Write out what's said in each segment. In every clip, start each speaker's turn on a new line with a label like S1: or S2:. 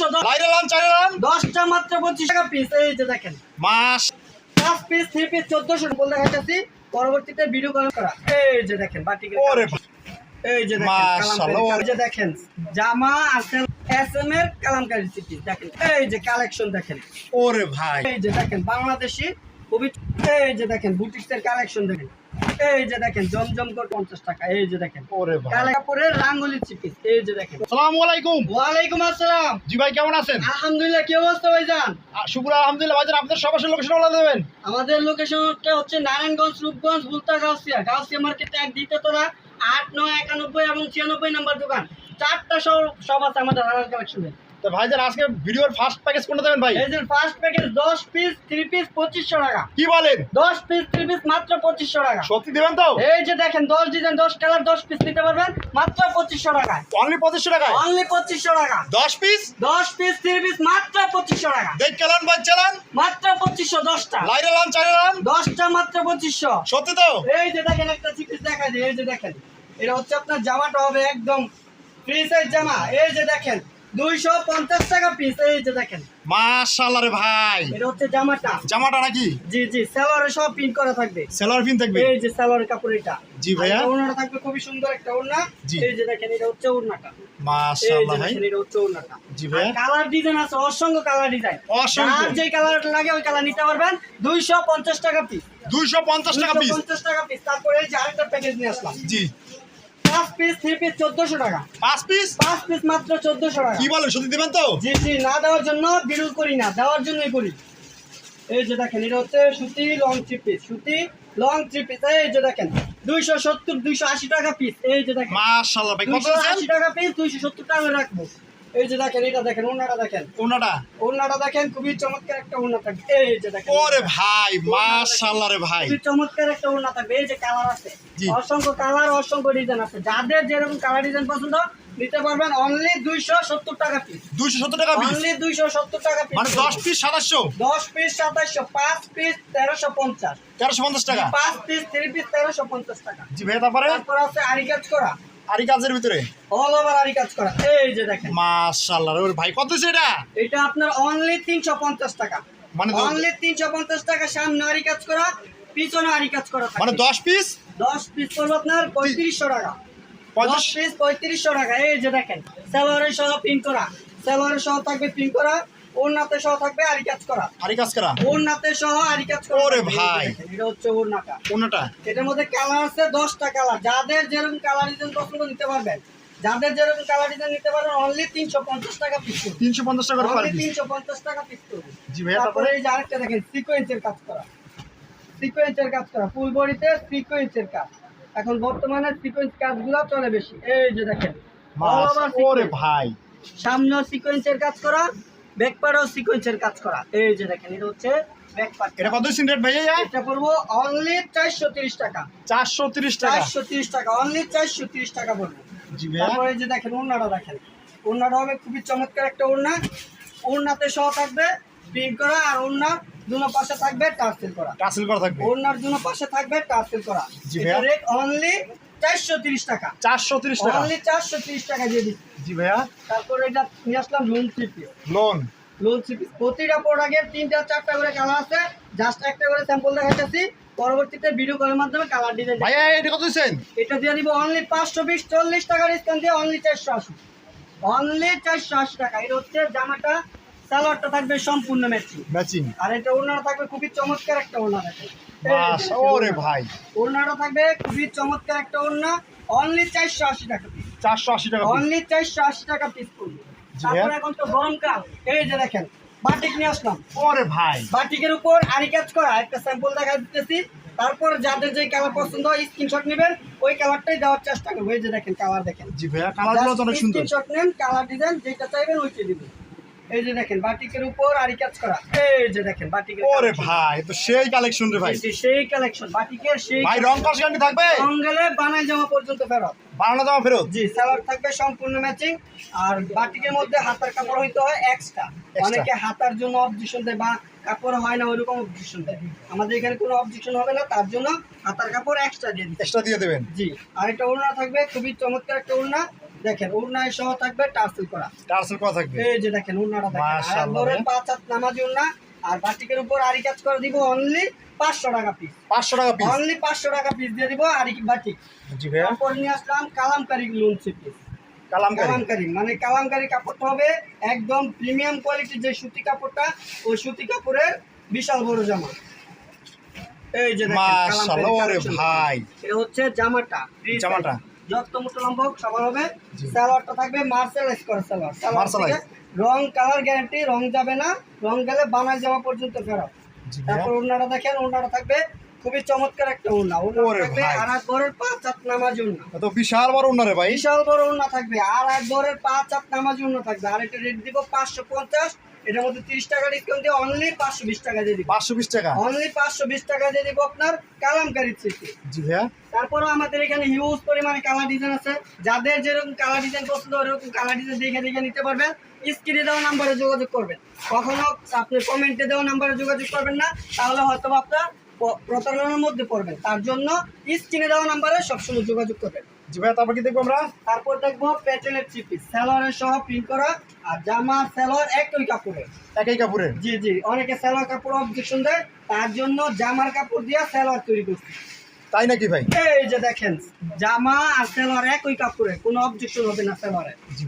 S1: পঁচিশশো
S2: লাইরে লান
S1: দশটা মাত্র পঁচিশ টাকা পিস এই যে দেখেন।
S2: মাস।
S1: পাঁচ পিস থ্রি পিস চোদ্দশো বলে দেখাচ্ছি পরবর্তীতে ভিডিও কল করা। এই যে দেখেন বাটিকের এই যে দেখেন
S2: মাশাআল্লাহ।
S1: কালামকারী, এই যে দেখেন জামা আছে এস এম এর কালামকারী সিটি দেখেন এই যে কালেকশন দেখেন।
S2: ওরে ভাই।
S1: এই যে দেখেন বাংলাদেশি খুবই এই যে দেখেন বুটিক্সের কালেকশন দেখেন। এই যে দেখেন জমজম করে পঞ্চাশ টাকা এই যে দেখেন। কাপড়ের রাঙ্গুলি চিপিস এই যে দেখেন।
S2: আসসালামু আলাইকুম।
S1: ওয়ালাইকুম আসসালাম।
S2: জি ভাই কেমন আছেন?
S1: আলহামদুলিল্লাহ কি অবস্থা ভাইজান?
S2: শুক্র আলহামদুলিল্লাহ। ভাইজান আপনাদের সবার লোকেশন বলে দেবেন?
S1: আমাদের লোকেশনটা হচ্ছে নারায়ণগঞ্জ রূপগঞ্জ বুলতা গাউসিয়া। গাউসিয়া মার্কেটে এক দ্বিতীয়তলা আট নয় একানব্বই এবং ছিয়ানব্বই নাম্বার দোকান। চারটা সব সব আছে আমাদের হারাল কালেকশনে
S2: তো ভাইজান আজকে ভিডিওর ফার্স্ট প্যাকেজ কোনটা দেবেন ভাই?
S1: এই যে ফার্স্ট প্যাকেজ দশ পিস থ্রি পিস টাকা।
S2: কি বলেন?
S1: দশ পিস থ্রি পিস মাত্র টাকা।
S2: সত্যি দেবেন তো?
S1: এই যে দেখেন ডিজাইন কালার পিস নিতে পারবেন মাত্র পঁচিশশো টাকায়।
S2: অনলি
S1: টাকা।
S2: দশ পিস
S1: দশ পিস থ্রি পিস মাত্র টাকা।
S2: দেখ চালান ভাই চালান
S1: মাত্র
S2: লাইরে লান লান
S1: মাত্র
S2: সত্যি তো?
S1: এই যে দেখেন একটা চিপিস দেখা যায় এই যে দেখেন। এটা হচ্ছে আপনার জামাটা হবে একদম ফ্রি সাইজ জামা। এই যে দেখেন দুইশো পঞ্চাশ টাকা পিস এই যে দেখেন।
S2: মাশাআল্লাহ রে ভাই।
S1: এটা হচ্ছে জামাটা।
S2: জামাটা নাকি?
S1: জি জি সালোয়ারে সব প্রিন্ট করা থাকবে।
S2: সেলার পিন থাকবে?
S1: এই যে সালোয়ারের কাপড় এটা।
S2: জি ভাইয়া।
S1: ওড়নাটা থাকবে খুবই সুন্দর একটা ওড়না। এই যে দেখেন এটা হচ্ছে ওড়নাটা।
S2: মাশাআল্লাহ ভাই।
S1: এটা হচ্ছে ওড়নাটা।
S2: জি ভাইয়া।
S1: কালার ডিজাইন আছে অসংখ্য কালার ডিজাইন
S2: অসংখ্য।
S1: আর যে কালার লাগে ওই কালার নিতে পারবেন। দুইশো পঞ্চাশ টাকা পিস
S2: দুইশো পঞ্চাশ টাকা পিস
S1: পঞ্চাশ টাকা পিস তারপরে এই যে আরেকটা প্যাকেজ নিয়ে আসলাম।
S2: জি।
S1: পাঁচ পিস থ্রি পিস চোদ্দশো টাকা।
S2: পাঁচ পিস
S1: পাঁচ পিস মাত্র চোদ্দশো টাকা।
S2: কি বলেন সত্যি দেবেন তো?
S1: জি জি না দেওয়ার জন্য বিরুল করি না দেওয়ার জন্যই করি। এই যে দেখেন এটা হচ্ছে সুতি লং থ্রি পিস সুতি লং থ্রি পিস এই যে দেখেন দুইশো সত্তর দুইশো আশি টাকা পিস এই যে দেখেন।
S2: মাশাআল্লাহ ভাই কত
S1: আশি টাকা পিস দুইশো সত্তর টাকা রাখব। এই যে দেখেন এটা দেখেন ওনাটা দেখেন।
S2: ওনাটা
S1: ওনাটা দেখেন খুবই চমৎকার একটা ওনা থাকবে। এই যে দেখেন।
S2: ওরে ভাই মাশাআল্লাহ রে ভাই।
S1: খুবই চমৎকার একটা ওড়না থাকবে। এই যে কালার আছে অসংখ্য কালার অসংখ্য ডিজাইন আছে। যাদের যেরকম কালার ডিজাইন পছন্দ নিতে পারবেন অনলি দুইশো সত্তর টাকা পিস
S2: দুইশো সত্তর টাকা পিস
S1: অনলি দুইশো সত্তর টাকা পিস
S2: মানে দশ পিস সাতাশশো?
S1: দশ পিস সাতাশশো পাঁচ পিস তেরোশো পঞ্চাশ।
S2: তেরোশো পঞ্চাশ টাকা?
S1: পাঁচ পিস থ্রি পিস তেরোশো পঞ্চাশ টাকা।
S2: জি ভাই তারপরে?
S1: তারপর আছে আরি কাজ করা।
S2: আরি কাজের ভিতরে?
S1: অল ওভার আরি কাজ করা। এই যে দেখেন।
S2: মাশাআল্লাহ রে ভাই কত হচ্ছে এটা?
S1: এটা আপনার অনলি তিনশো পঞ্চাশ টাকা।
S2: মানে
S1: অনলি তিনশো পঞ্চাশ টাকা সামনে আরি কাজ করা পিছনে আরি কাজ করা
S2: মানে দশ পিস
S1: দশ পিস পড়বে আপনার পঁয়ত্রিশশো টাকা। দশ
S2: পঞ্চাশ
S1: পিস পঁয়ত্রিশশো টাকা। এই যে দেখেন সালোয়ারের সহ প্রিন্ট করা। সালোয়ারের সহ থাকবে প্রিন্ট করা। ওড়নাতে সহ থাকবে আরি কাজ করা
S2: আরি কাজ করা
S1: ওড়নাতে সহ আরি কাজ করা
S2: ওরে
S1: থাকবে। এই যে
S2: ভাই।
S1: এটা হচ্ছে ওড়নাটা এটার মধ্যে কালার আছে দশটা কালার যাদের যেরকম কালার ডিজাইন পছন্দ নিতে পারবেন। যাদের যেরকম কালার ডিজাইন নিতে পারবেন অনলি তিনশো পঞ্চাশ টাকা পিস
S2: টাকা পার পিস
S1: টাকা পিস
S2: জি
S1: তারপরে? এই যে আরেকটা দেখেন সিকোয়েন্সের কাজ করা। সিকোয়েন্সের কাজ করা। ফুল বডিতে সিকোয়েন্সের কাজ। এখন বর্তমানে সিকোয়েন্স কাজগুলো চলে বেশি। এই যে দেখেন
S2: ওরে ভাই।
S1: সামনে সিকোয়েন্সের কাজ করা ব্যাক পাড়েও সিকোয়েন্সের কাজ করা। এই যে দেখেন এটা হচ্ছে ব্যাক পার্ট
S2: এটা কত সিন রেট ভাইয়া
S1: এটা পড়ব অনলি চারশো তিরিশ টাকা।
S2: চারশো তিরিশ টাকা।
S1: চারশো তিরিশ টাকা অনলি চারশো তিরিশ টাকা পড়বে।
S2: জি
S1: তারপরে যে দেখেন ওড়নাটা দেখেন। ওড়নাটা হবে খুবই চমৎকার একটা ওড়না। ওড়নাতে সহ থাকবে প্রিন্ট করা আর ওড়না দুনো পাশে থাকবে টার্সেল করা।
S2: টাসেল করা থাকবে।
S1: ওড়নার দুনো পাশে থাকবে টার্সেল করা।
S2: জি
S1: রেট অনলি চারশো তিরিশ টাকা।
S2: চারশো তিরিশ টাকা?
S1: অনলি চারশো তিরিশ টাকা দিয়ে দিচ্ছি।
S2: জি ভাইয়া।
S1: তারপরে এটা নিয়ে আসলাম lawn piece
S2: lawn
S1: lawn piece প্রতিটা প্রোডাক্টের তিনটা চারটা করে কালার আছে। জাস্ট একটা করে স্যাম্পল দেখাচ্ছি পরবর্তীতে ভিডিও কলের মাধ্যমে কালার ডিজাইন
S2: ভাইয়া এটা কত দিচ্ছেন?
S1: এটা দিয়ে দিব অনলি পাঁচশো বিশ চল্লিশ টাকা ডিসকাউন্ট দিয়ে অনলি চারশো আশি। অনলি চারশো আশি টাকা। এটা হচ্ছে জামাটা সালোয়ারটা থাকবে সম্পূর্ণ ম্যাচিং।
S2: ম্যাচিং।
S1: আর এটা থাকবে খুবই চমৎকার একটা
S2: ওরে ভাই।
S1: থাকবে খুবই চমৎকার একটা অনলি চারশো আশি টাকা পিস
S2: চারশো আশি টাকা
S1: অনলি চারশো আশি টাকা পিস তারপরে। এখন তো গরমকাল এই যে দেখেন বাটিক নিয়ে আসলাম।
S2: ওরে ভাই।
S1: বাটিকের উপর আরি কাজ করা একটা স্যাম্পল দেখা দিতেছি। তারপর যাদের যে কালার পছন্দ হয় স্ক্রিনশট নেবেন। ওই কালারটাই দেওয়ার চেষ্টা করব। এই যে দেখেন কালার দেখেন।
S2: জি ভাইয়া কালারগুলো অনেক সুন্দর।
S1: স্ক্রিনশট নেন কালার ডিজাইন যেটা চাইবেন ওইটা দিবেন। এই যে দেখেন বাটিকের উপর আরি কাজ করা। এই যে দেখেন বাটিকের
S2: ওরে ভাই তো সেই কালেকশন রে ভাই।
S1: সেই কালেকশন বাটিকের সেই
S2: ভাই রং কস থাকবে?
S1: সঙ্গেলে বানাই জামা পর্যন্ত ফেরত।
S2: বানানো দাম ফেরত?
S1: জি সালোয়ার থাকবে সম্পূর্ণ ম্যাচিং আর বাটিকের মধ্যে হাতার কাপড় হইতে হয় এক্সট্রা অনেকে হাতার জন্য অবজেকশন দেয় বা কাপড় হয় না ওইরকম অবজেকশন দেয়। আমাদের এখানে কোনো অবজেকশন হবে না তার জন্য হাতার কাপড় এক্সট্রা দিয়ে
S2: এক্সট্রা দিয়ে দেবেন।
S1: জি আর একটা ওড়না থাকবে খুবই চমৎকার একটা ওড়না। দেখেন উন্নয় সহ থাকবে টার্সেল করা।
S2: টার্সেল করা থাকবে?
S1: এই যে দেখেন উন্নাটা দেখেন। পাঁচ হাত নামাজি উন্না আর বাটিকের উপর আরি কাজ করে দিব অনলি পাঁচশো টাকা পিস
S2: পাঁচশো টাকা পিস
S1: অনলি পাঁচশো টাকা পিস দিয়ে দিব আরি বাটিক।
S2: জি ভাইয়া।
S1: তারপর নিয়ে আসলাম কালামকারি লোন পিস
S2: কালামকারি?
S1: মানে কালামকারি কাপড়টা হবে একদম প্রিমিয়াম কোয়ালিটির যে সুতি কাপড়টা ওই সুতি কাপড়ের বিশাল বড় জামা। এই যে।
S2: ভাই।
S1: এটা হচ্ছে জামাটা।
S2: জামাটা।
S1: যত মোটা লম্বা হোক সবার হবে সালোয়ারটা থাকবে মার্শালাইজ করা সালোয়ার। সালোয়ার রং কালার গ্যারান্টি রং যাবে না রং গেলে বানায় জামা পর্যন্ত ফেরত তারপর ওনারা দেখেন ওনারা থাকবে খুবই চমৎকার একটা থাকবে আর এক বরের পাঁচ হাত নামাজ
S2: বিশাল বড় ভাই।
S1: বিশাল বড় ওনা থাকবে আর এক বরের পাঁচ হাত নামাজ ওনা থাকবে। আর এটা রেট দিব পাঁচশো পঞ্চাশ এটার মধ্যে তিরিশ টাকা ডিসকাউন্ট দিয়ে অনলি পাঁচশো বিশ টাকা দিয়ে দিব।
S2: পাঁচশো বিশ টাকা?
S1: অনলি পাঁচশো বিশ টাকা দিয়ে দিব আপনার কালামকারি থেকে
S2: জি ভাইয়া।
S1: তারপরে আমাদের এখানে হিউজ পরিমাণে কালার ডিজাইন আছে। যাদের যেরকম কালার ডিজাইন পছন্দ ওরকম কালার ডিজাইন দেখে দেখে নিতে পারবেন। স্ক্রিনে দেওয়া নাম্বারে যোগাযোগ করবেন। কখনো আপনি কমেন্টে দেওয়া নাম্বারে যোগাযোগ করবেন না তাহলে হয়তো আপনার প্রতারণার মধ্যে পড়বেন। তার জন্য স্ক্রিনে দেওয়া নাম্বারে সবসময় যোগাযোগ করবেন।
S2: জি ভাইয়া তারপর কি দেখব আমরা?
S1: তারপর দেখব প্যাটেলের চিপি স্যালোয়ারের সহ প্রিন্ট করা আর জামা স্যালোয়ার একই কাপড়ের।
S2: একই কাপড়ের?
S1: জি জি অনেকে স্যালোয়ার কাপড় অবজেকশন দেয় তার জন্য জামার কাপড় দিয়ে স্যালোয়ার তৈরি করছি।
S2: তাই নাকি ভাই?
S1: এই যে দেখেন জামা আর সেলোয়ার একই কাপড়ে কোনো অবজেকশন হবে না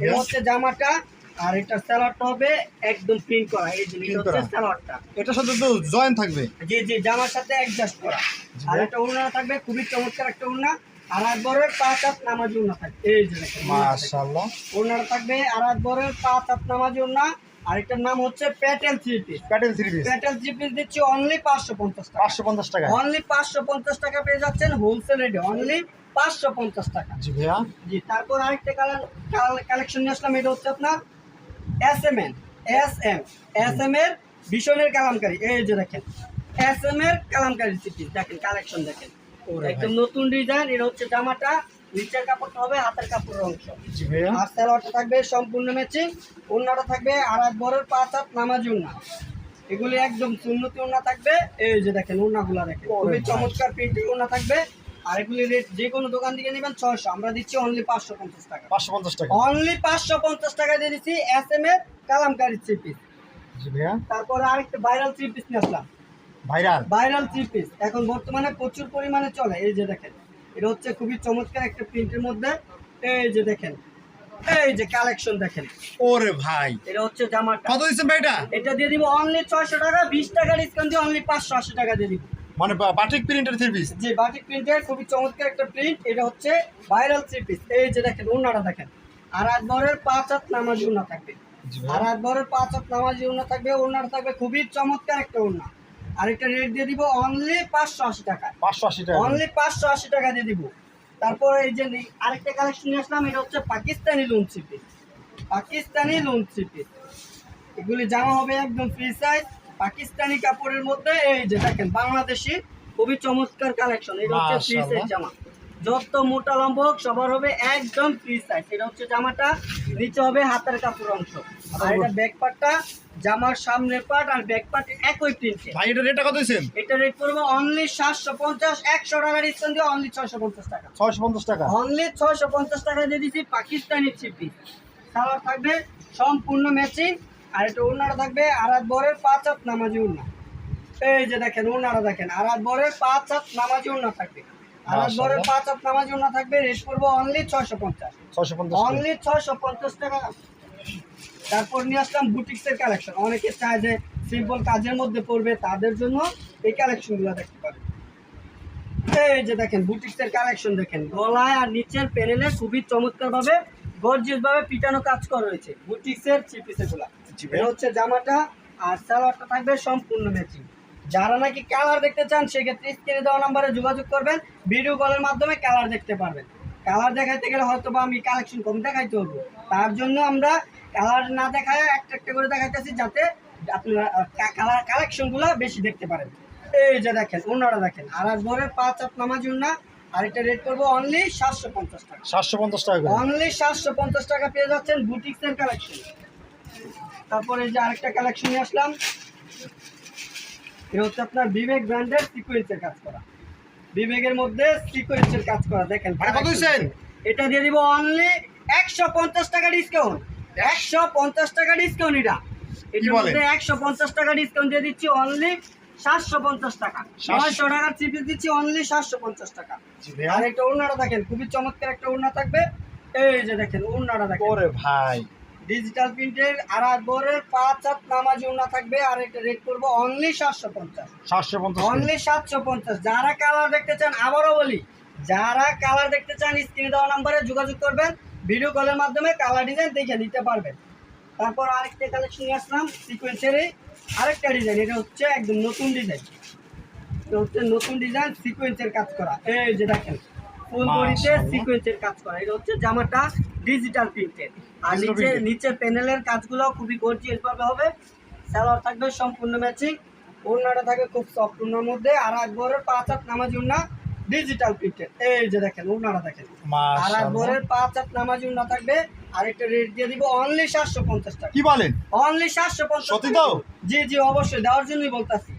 S1: এটা হচ্ছে জামাটা আর এটা সেলোয়ারটা হবে একদম প্রিন্ট করা এই যে এটা হচ্ছে
S2: সাথে তো জয়েন থাকবে।
S1: জি জি জামার সাথে অ্যাডজাস্ট করা। আর। একটা ওড়না থাকবে খুবই চমৎকার একটা ওড়না। আর এক বরের পাঁচ হাত নামাজ ওড়না থাকবে। এই যে দেখেন
S2: মাশাআল্লাহ।
S1: ওড়নাটা থাকবে আর এক বরের পাঁচ হাত নামাজ ওড়না আর এটার নাম হচ্ছে Patel three piece.
S2: Patel three piece.
S1: Patel three piece দিচ্ছি অনলি পাঁচশো পঞ্চাশ টাকা।
S2: পাঁচশো পঞ্চাশ টাকা।
S1: অনলি পাঁচশো পঞ্চাশ টাকা পেয়ে যাচ্ছেন হোলসেল রেটে অনলি পাঁচশো পঞ্চাশ টাকা।
S2: জি ভাইয়া।
S1: জি তারপর আরেকটা কালার কালেকশন নিয়ে আসলাম এটা হচ্ছে আপনার S M N S M S M এর ভীষণের কালামকারি। এই যে দেখেন এস এম এর কালামকারি সিটি দেখেন কালেকশন দেখেন। একদম। নতুন ডিজাইন এটা হচ্ছে জামাটা নিচের কাপড়টা হবে হাতের কাপড়ের অংশ। আর সালোয়ারটা থাকবে সম্পূর্ণ ম্যাচিং ওড়নাটা থাকবে আর এক বড়ের পাঁচ হাত নামাজি ওড়না। এগুলি একদম সুন্নতি ওড়না থাকবে এই যে দেখেন ওড়নাগুলা দেখেন খুবই চমৎকার প্রিন্টের ওড়না থাকবে। আর এগুলি রেট যে কোনো দোকান থেকে নেবেন ছয়শো আমরা দিচ্ছি অনলি পাঁচশো পঞ্চাশ টাকা।
S2: পাঁচশো পঞ্চাশ টাকা।
S1: অনলি পাঁচশো পঞ্চাশ টাকা দিয়ে দিচ্ছি এস এম এর কালামকারি থ্রি পিস তারপরে আরেকটা ভাইরাল থ্রি পিস নিয়ে আসলাম।
S2: ভাইরাল
S1: ভাইরাল থ্রি পিস এখন বর্তমানে প্রচুর পরিমাণে চলে এই যে দেখেন। এটা হচ্ছে খুবই চমৎকার একটা প্রিন্টের মধ্যে। এই যে দেখেন এই যে কালেকশন দেখেন।
S2: ওরে ভাই।
S1: এটা হচ্ছে জামাটা।
S2: কত দিচ্ছেন ভাই এটা?
S1: এটা দিয়ে দিব অনলি টাকা বিশ টাকা ডিসকাউন্ট দিয়ে অনলি পাঁচশো আশি টাকা দিয়ে দিব।
S2: মানে বাটিক প্রিন্টের থ্রি পিস
S1: বাটিক প্রিন্টের খুবই চমৎকার একটা প্রিন্ট এটা হচ্ছে ভাইরাল থ্রি পিস এই যে দেখেন ওনাটা দেখেন। আর আট বরের পাঁচ হাত নামাজি ওনা থাকবে। আর
S2: ভাইয়া
S1: আট বরের পাঁচ হাত নামাজি ওনা থাকবে থাকবে খুবই চমৎকার একটা ওনা আর একটা রেট দিয়ে দিব অনলি পাঁচশো আশি টাকা।
S2: পাঁচশো আশি টাকা।
S1: অনলি পাঁচশো আশি টাকা দিয়ে দিব। তারপর এই যে আরেকটা কালেকশন নিয়ে আসলাম এটা হচ্ছে পাকিস্তানি লোন চিপি পাকিস্তানি লোন চিপি এগুলি জামা হবে একদম ফ্রি সাইজ পাকিস্তানি কাপড়ের মধ্যে এই যে দেখেন বাংলাদেশি খুবই চমৎকার কালেকশন এটা হচ্ছে ফ্রি সাইজ জামা। যত মোটা লম্বা হোক সবার হবে একদম ফ্রি সাইজ এটা হচ্ছে জামাটা নিচে হবে হাতের কাপড় অংশ। আর এটা ব্যাক পার্টটা জামার সামনে পার্ট আর ব্যাক পার্ট একই প্রিন্টে
S2: ভাই এটা রেটটা কত দিচ্ছেন
S1: এটা রেট করব অনলি সাতশো পঞ্চাশ একশো টাকা ডিসকাউন্ট দিয়ে অনলি ছয়শো পঞ্চাশ টাকা।
S2: ছয়শো পঞ্চাশ টাকা।
S1: অনলি ছয়শো পঞ্চাশ টাকা দিয়ে দিচ্ছি পাকিস্তানি চিপি সালোয়ার থাকবে সম্পূর্ণ ম্যাচিং আর এটা ওনারা থাকবে আরাত বরের পাঁচ হাত নামাজি উন্না এই যে দেখেন ওনারা দেখেন আরাত বরের পাঁচ হাত নামাজি উন্না থাকবে। পাঁচ হাত নামাজি উন্না থাকবে রেট করব অনলি ছয়শো পঞ্চাশ।
S2: ছয়শো পঞ্চাশ
S1: অনলি ছয়শো পঞ্চাশ টাকা। তারপর নিয়ে আসলাম বুটিক্সের কালেকশন অনেকে চায় যে সিম্পল কাজের মধ্যে পড়বে তাদের জন্য এই কালেকশনগুলো দেখতে পারেন এই যে দেখেন বুটিক্সের কালেকশন দেখেন। গলায় আর নিচের প্যানেলে খুবই চমৎকার ভাবে পিটানো কাজ করা রয়েছে বুটিক্সের এটা হচ্ছে জামাটা আর সালোয়ারটা থাকবে সম্পূর্ণ ম্যাচিং যারা নাকি কালার দেখতে চান সেক্ষেত্রে স্ক্রিনে দেওয়া নাম্বারে যোগাযোগ করবেন। ভিডিও কলের মাধ্যমে কালার দেখতে পারবেন। কালার দেখাইতে গেলে হয়তো বা আমি কালেকশন কম দেখাইতে হব তার জন্য আমরা কালার না দেখায় একটা একটা করে দেখাইতেছি যাতে আপনারা কালার কালেকশনগুলো বেশি দেখতে পারেন। এই যে দেখেন ওনারা দেখেন আর ভোরের পাঁচ হাত নামাজ না আর এটা রেট করব অনলি সাতশো পঞ্চাশ টাকা।
S2: সাতশো পঞ্চাশ টাকা
S1: অনলি সাতশো পঞ্চাশ টাকা পেয়ে যাচ্ছেন বুটিক্সের কালেকশন তারপরে যে আরেকটা কালেকশন নিয়ে আসলাম। এটা হচ্ছে আপনার বিবেক ব্র্যান্ডের সিকোয়েন্সের কাজ করা। বিবেকের মধ্যে সিকোয়েন্সের কাজ করা দেখেন? এটা দিয়ে দিব অনলি একশো পঞ্চাশ টাকা ডিসকাউন্ট একশো পঞ্চাশ টাকা ডিসকাউন্ট এটা। এটার মধ্যে একশো পঞ্চাশ টাকা ডিসকাউন্ট দিয়ে দিচ্ছি অনলি সাতশো পঞ্চাশ টাকা। নয়শো টাকার চিপি দিচ্ছি অনলি সাতশো পঞ্চাশ টাকা। আর একটা ওড়নাটা দেখেন খুবই চমৎকার একটা ওড়না থাকবে। এই যে দেখেন ওড়নাটা দেখেন।
S2: ওরে ভাই।
S1: ডিজিটাল প্রিন্টের আর বরের পাঁচ হাত নামাজি ওড়না থাকবে আর একটা রেট করব অনলি সাতশো পঞ্চাশ।
S2: সাতশো পঞ্চাশ
S1: অনলি সাতশো পঞ্চাশ। যারা কালার দেখতে চান আবারও বলি যারা কালার দেখতে চান স্ক্রিনে দেওয়া নাম্বারে যোগাযোগ করবেন ভিডিও কলের মাধ্যমে কালার ডিজাইন দেখে নিতে পারবেন। তারপর আরেকটা কালেকশন নিয়ে আসলাম সিকোয়েন্সের আরেকটা ডিজাইন এটা হচ্ছে একদম নতুন ডিজাইন এটা হচ্ছে নতুন ডিজাইন সিকোয়েন্সের কাজ করা। এই যে দেখেন ফুল বডিতে। সিকোয়েন্সের কাজ করা। এটা হচ্ছে জামাটা ডিজিটাল প্রিন্টের আর নিচে নিচে প্যানেলের কাজগুলো খুবই গর্জিয়াস ভাবে হবে। সালোয়ার থাকবে সম্পূর্ণ ম্যাচিং ওড়নাটা থাকবে খুব সফট ওড়নার মধ্যে। আর একবারের পাঁচ হাত নামাজি ওড়না ডিজিটাল প্রিন্টেড এই যে দেখেন ওড়নাটা দেখেন। আর একবারের পাঁচ হাত নামাজি ওড়না থাকবে। আর একটা রেট দিয়ে দিব অনলি সাতশো পঞ্চাশ টাকা।
S2: কি বলেন?
S1: অনলি সাতশো পঞ্চাশ? জি জি অবশ্যই দেওয়ার জন্যই বলতাছি।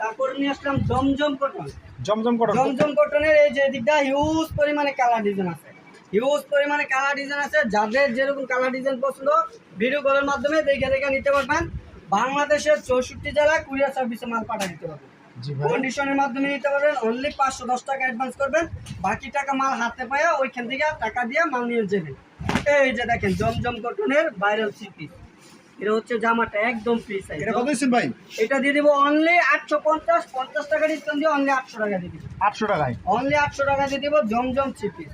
S1: তারপরে নিয়ে আসলাম জমজম কটন
S2: জমজম করো
S1: জমজম কটনের এই যে দিকটা হিউজ পরিমাণে কালার ডিজাইন আছে। হিউজ পরিমাণে কালার ডিজাইন আছে। যাদের যেরকম কালার ডিজাইন পছন্দ ভিডিও কলের মাধ্যমে দেখে দেখে নিতে পারবেন। বাংলাদেশের চৌষট্টি জেলায় কুরিয়ার সার্ভিসে মাল পাঠা দিতে পারবেন। কন্ডিশনের মাধ্যমে নিতে পারবেন। অনলি পাঁচশো দশ টাকা অ্যাডভান্স করবেন। বাকি টাকা মাল হাতে পাইয়া ওইখান থেকে টাকা দিয়ে মাল নিয়ে যাবেন। এই যে দেখেন জমজম কটনের ভাইরাল সিপি এটা হচ্ছে জামাটা একদম ফ্রি সাইজ
S2: এটা কত দিচ্ছেন ভাই?
S1: এটা দিয়ে দিব অনলি আটশো পঞ্চাশ। পঞ্চাশ টাকা ডিসকাউন্ট দিয়ে অনলি আটশো টাকা দিয়ে দিব।
S2: আটশো টাকায়?
S1: অনলি আটশো টাকা দিয়ে দিব জমজম চিপি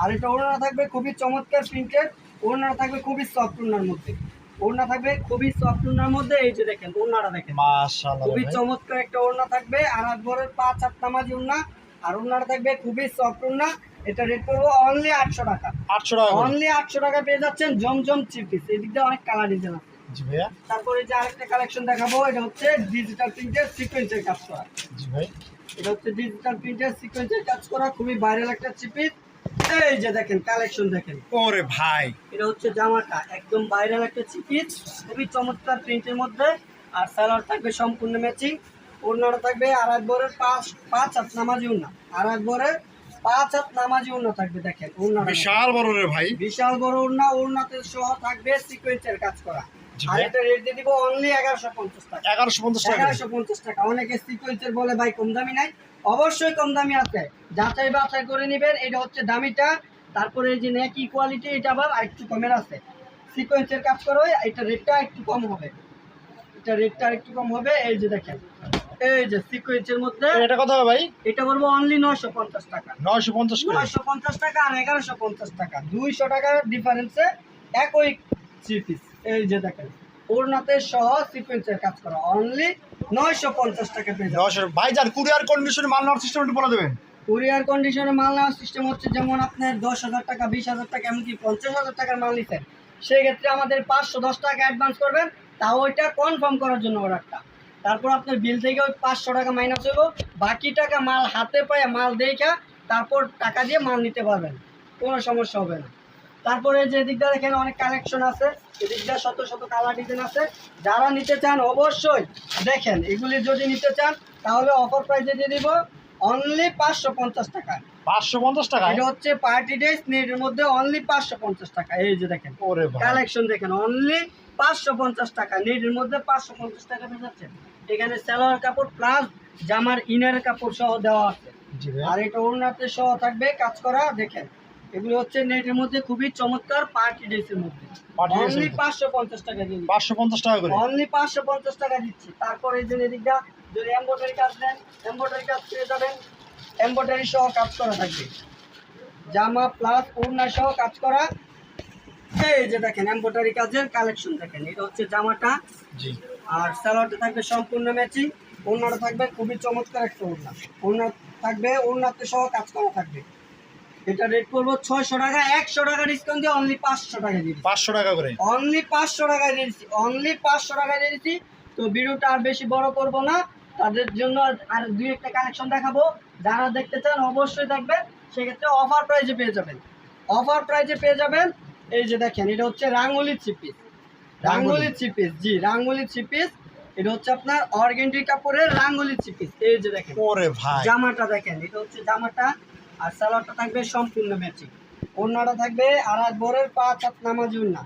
S1: আর এটা ওড়না থাকবে খুবই চমৎকার প্রিন্টেড ওড়না থাকবে খুবই সফট ওড়নার মধ্যে। ওড়না থাকবে খুবই সফট ওড়নার মধ্যে এই যে দেখেন ওড়নাটা দেখেন।
S2: মাশাআল্লাহ
S1: খুবই চমৎকার একটা ওড়না থাকবে আর বরের পাঁচ হাত নামাজি ওড়না আর ওড়নাটা থাকবে খুবই সফট ওড়না। এটা রেট করব অনলি আটশো টাকা।
S2: আটশো টাকা
S1: অনলি আটশো টাকা পেয়ে যাচ্ছেন জমজম চিপিস এই দিক দিয়ে অনেক কালার ডিজাইন আছে। তারপরে যে আরেকটা কালেকশন দেখাবো এটা হচ্ছে ডিজিটাল প্রিন্টের সিকোয়েন্সের কাজ করা। এটা হচ্ছে ডিজিটাল প্রিন্টের সিকোয়েন্সের কাজ করা খুবই ভাইরাল একটা চিপিস এই যে দেখেন কালেকশন দেখেন।
S2: ওরে ভাই।
S1: এটা হচ্ছে জামাটা একদম ভাইরাল একটা চিপিস। খুবই চমৎকার প্রিন্টের মধ্যে। আর স্যালার থাকবে সম্পূর্ণ ম্যাচিং ওড়নাটা থাকবে আর বরের পাঁচ পাঁচ হাত নামাজি ওড়না। আর বরের পাঁচ হাত নামাজি ওড়না থাকবে দেখেন
S2: বিশাল বড় রে ভাই।
S1: বিশাল বড় ওড়না ওড়নাতে সহ থাকবে সিকোয়েন্সের কাজ করা। আর এটা রেট দিয়ে দিব অনলি এগারোশো পঞ্চাশ টাকা।
S2: এগারোশো পঞ্চাশ টাকা।
S1: এগারোশো পঞ্চাশ টাকা। অনেকে সিকোয়েন্সের বলে ভাই কম দামি নাই। অবশ্যই কম দামি আছে। যাচাই বাছাই করে নেবেন এটা হচ্ছে দামিটা। তারপরে এই যে নেকি কোয়ালিটি এটা আবার একটু কমের আছে। সিকোয়েন্সের কাজ করো এটা রেটটা একটু কম হবে। এটা রেটটা একটু কম হবে এই যে দেখেন। এই যে সিকোয়েন্সের মধ্যে
S2: এটা কত হবে ভাই?
S1: এটা বলব অনলি নশো পঞ্চাশ টাকা।
S2: নয়শো পঞ্চাশ করে।
S1: নয়শো পঞ্চাশ টাকা আর এগারোশো পঞ্চাশ টাকা। দুইশো টাকার ডিফারেন্সে একই থ্রি পিস এই যে দেখেন ওড়নাতে সহ সিকোয়েন্সের কাজ করা। অনলি নয়শো পঞ্চাশ টাকা পেয়ে যাবে।
S2: নয়শো ভাই যার কুরিয়ার কন্ডিশনে মাল নেওয়ার সিস্টেম একটু বলে দেবেন।
S1: কুরিয়ার কন্ডিশনে মাল নেওয়ার সিস্টেম হচ্ছে যেমন আপনার দশ হাজার টাকা বিশ হাজার টাকা এমনকি পঞ্চাশ হাজার টাকার মাল নিচ্ছেন সেই ক্ষেত্রে আমাদের পাঁচশো দশ টাকা অ্যাডভান্স করবেন তাও ওইটা কনফার্ম করার জন্য অর্ডারটা। তারপর আপনার বিল থেকে ওই পাঁচশো টাকা মাইনাস হইব বাকি টাকা মাল হাতে পায়ে মাল দেখা তারপর টাকা দিয়ে মাল নিতে পারবেন। কোনো সমস্যা হবে না। তারপরে যে দিকটা দেখেন অনেক কালেকশন আছে এদিকটা শত শত কালার ডিজাইন আছে। যারা নিতে চান অবশ্যই দেখেন এগুলি যদি নিতে চান তাহলে অফার প্রাইসে দিয়ে দিব অনলি পাঁচশো পঞ্চাশ টাকা।
S2: পাঁচশো পঞ্চাশ টাকা?
S1: এটা হচ্ছে পার্টি ডে স্নেটের মধ্যে অনলি পাঁচশো পঞ্চাশ টাকা। এই যে দেখেন কালেকশন দেখেন অনলি পাঁচশো পঞ্চাশ টাকা। নেটের মধ্যে পাঁচশো পঞ্চাশ টাকা পেয়ে যাচ্ছে এখানে সালোয়ার কাপড় প্লাস জামার ইনার কাপড় সহ দেওয়া আছে। আর এটা ওড়নাতে সহ থাকবে কাজ করা দেখেন। এগুলো হচ্ছে নেটের মধ্যে খুবই চমৎকার পার্টি ড্রেসের মধ্যে। অনলি পাঁচশো পঞ্চাশ টাকা দিয়ে
S2: পাঁচশো পঞ্চাশ টাকা করে।
S1: অনলি পাঁচশো পঞ্চাশ টাকা দিচ্ছি। তারপরে এই যে এদিকটা যদি এম্ব্রয়ডারি কাজ দেন এম্ব্রয়ডারি কাজ পেয়ে যাবেন। এম্ব্রয়ডারি সহ কাজ করা থাকবে। জামা প্লাস ওড়না সহ কাজ করা। এই যে দেখেন এম্ব্রয়ডারি কাজের কালেকশন দেখেন। এটা হচ্ছে জামাটা।
S2: জি।
S1: আর স্যালোয়ারটা থাকবে সম্পূর্ণ ম্যাচিং ওড়নাটা থাকবে খুবই চমৎকার একটা ওড়না। ওড়না থাকবে ওড়নাতে সহ কাজ করা থাকবে। এটা রেট করব ছয়শো টাকা একশো টাকা ডিসকাউন্ট দিয়ে অনলি পাঁচশো টাকা দিয়ে
S2: পাঁচশো টাকা করে?
S1: অনলি পাঁচশো টাকায় দিয়েছি অনলি পাঁচশো টাকায় দিয়েছি তো ভিডিওটা আর বেশি বড় করব না তাদের জন্য আর- আর দুই একটা কালেকশন দেখাবো। যারা দেখতে চান অবশ্যই দেখবেন সেক্ষেত্রে অফার প্রাইজে পেয়ে যাবেন। অফার প্রাইজে পেয়ে যাবেন এই যে দেখেন এটা হচ্ছে রাঙ্গুলি চিপিস রাঙ্গুলি চিপিস জি রাঙ্গুলি চিপিস এটা হচ্ছে আপনার অর্গেন্ডি কাপড়ের রাঙ্গুলি চিপিস এই যে দেখেন
S2: ওরে ভাই।
S1: জামাটা দেখেন এটা হচ্ছে জামাটা আর সালোয়ারটা থাকবে সম্পূর্ণ ম্যাচিং। ওড়নাটা থাকবে আর এক বরের পাঁচ হাত নামাজি ওড়না।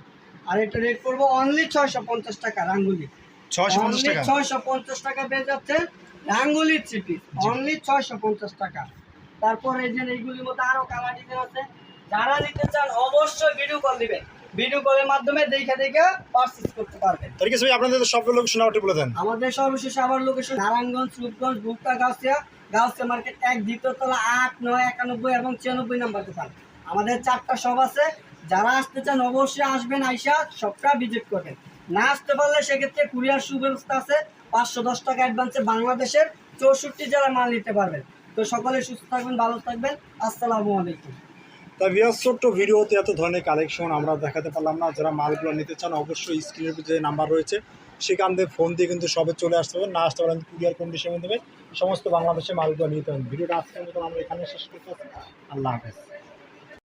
S1: আর এটা রেট করব অনলি ছয়শো পঞ্চাশ টাকা রাঙ্গুলি।
S2: ছয়শো পঞ্চাশ টাকা?
S1: পেয়ে যাচ্ছে রাঙ্গুলির চিপি অনলি ছয়শো পঞ্চাশ টাকা। তারপর এই যে এইগুলির মধ্যে আরও কালার ডিজাইন আছে। যারা নিতে চান অবশ্যই ভিডিও কল দিবেন। ভিডিও কলের মাধ্যমে দেখে দেখে পারচেজ করতে পারবেন।
S2: তার কিছু আপনাদের সব লোকেশন আবার বলে দেন।
S1: আমাদের সর্বশেষ আবার লোকেশন নারায়ণগঞ্জ রূপগঞ্জ ভুক্তা গাউসিয়া। গাউসিয়া মার্কেট এক, দ্বিতীয় আট, নয়, একানব্বই এবং ছিয়ানব্বই নাম্বার দোকান। আমাদের চারটা সব আছে। যারা আসতে চান অবশ্যই আসবেন, আইসা সবটা ভিজিট করবেন। না আসতে পারলে সেক্ষেত্রে কুরিয়ার সুব্যবস্থা আছে। পাঁচশো দশ টাকা অ্যাডভান্সে বাংলাদেশের চৌষট্টি জেলায় মাল নিতে পারবেন। তো সকলে সুস্থ থাকবেন, ভালো থাকবেন। আসসালামু আলাইকুম।
S2: তা বিয়ার ছোট্ট ভিডিওতে এত ধরনের কালেকশন আমরা দেখাতে পারলাম না। যারা মালগুলো নিতে চান, অবশ্যই স্ক্রিনের যে নাম্বার রয়েছে। সেখান থেকে ফোন দিয়ে কিন্তু সবে চলে আসতে হবে। না আসতে পারেন কুরিয়ার কন্ডিশনের মাধ্যমে সমস্ত বাংলাদেশে মালগুলো নিতে পারেন ভিডিওটা আজকের মতো আমরা এখানে শেষ করতে আল্লাহ হাফেজ।